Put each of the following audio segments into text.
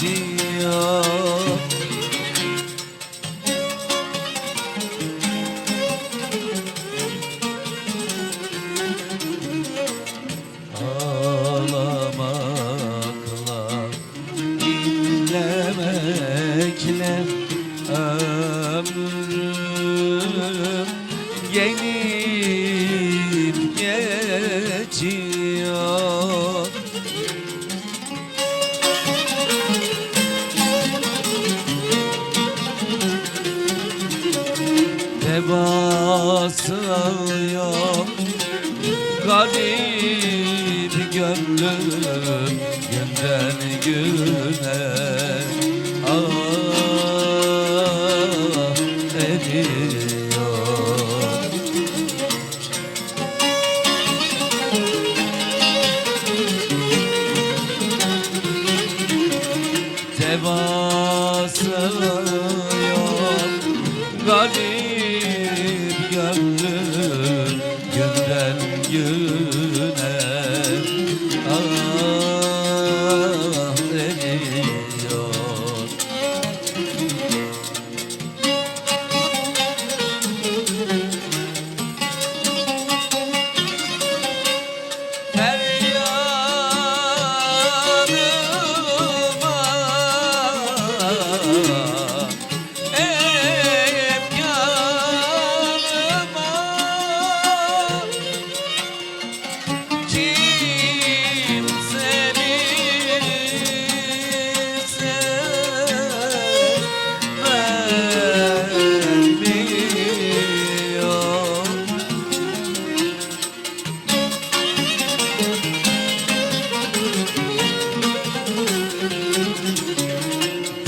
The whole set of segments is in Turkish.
ziyan Ağlamakla dinlemekle yeni Devası yok. Garip gönlüm günden güne Ah ediyor. Devası yok. Garip günden güne Ah ediyor Her yanıma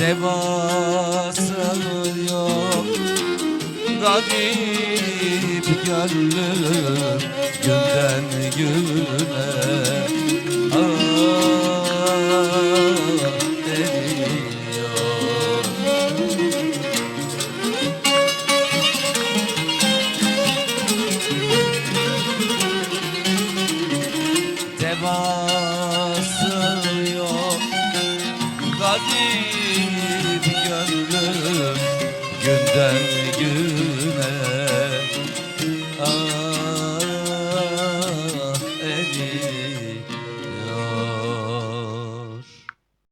Devası yok Garip gönlüm Günden güne Ah ediyor Devası yok Garip günden güne.